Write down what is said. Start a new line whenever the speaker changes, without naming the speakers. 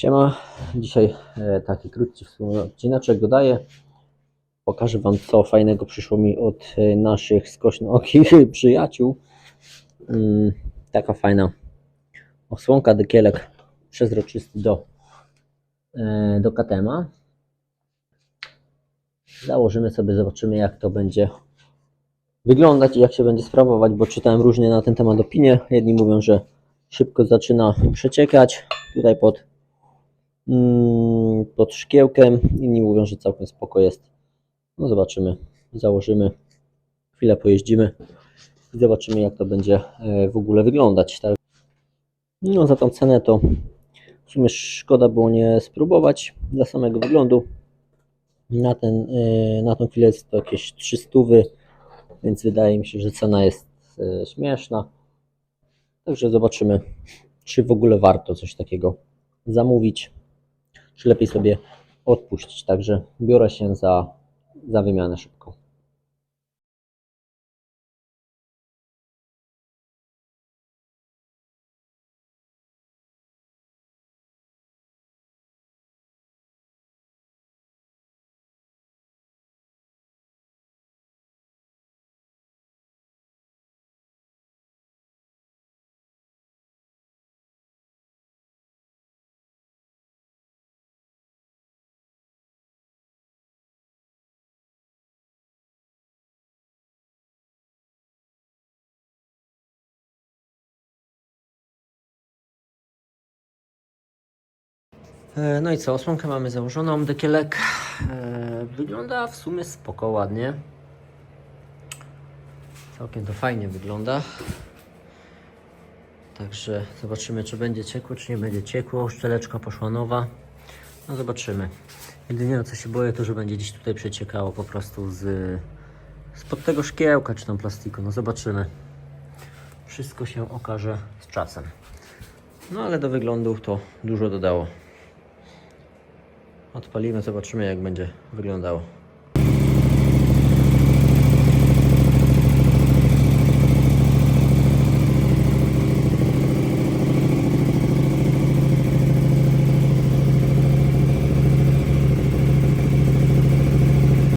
Siema, dzisiaj e, taki krótki w sumie odcineczek dodaję. Pokażę Wam co fajnego przyszło mi od e, naszych skośnookich przyjaciół. Mm, taka fajna osłonka dykielek przezroczysty do, e, do katema. Założymy sobie, zobaczymy jak to będzie wyglądać i jak się będzie sprawować, bo czytałem różnie na ten temat opinie. Jedni mówią, że szybko zaczyna przeciekać tutaj pod pod szkiełkiem. Inni mówią, że całkiem spoko jest. No zobaczymy. Założymy. Chwilę pojeździmy i zobaczymy jak to będzie e, w ogóle wyglądać. Tak? No za tą cenę to w sumie szkoda było nie spróbować dla samego wyglądu. Na, ten, e, na tą chwilę jest to jakieś 300, więc wydaje mi się, że cena jest e, śmieszna. Także zobaczymy, czy w ogóle warto coś takiego zamówić, czy lepiej sobie odpuścić. Także biorę się za, za wymianę szybką. No i co, osłonkę mamy założoną, dekielek e, wygląda w sumie spoko, ładnie. Całkiem to fajnie wygląda. Także zobaczymy, czy będzie ciekło, czy nie będzie ciekło. Szczeleczka poszła nowa. No zobaczymy. Jedynie o co się boję, to że będzie gdzieś tutaj przeciekało po prostu z spod tego szkiełka, czy tam plastiku. No zobaczymy. Wszystko się okaże z czasem. No ale do wyglądu to dużo dodało. Odpalimy, zobaczymy jak będzie wyglądało.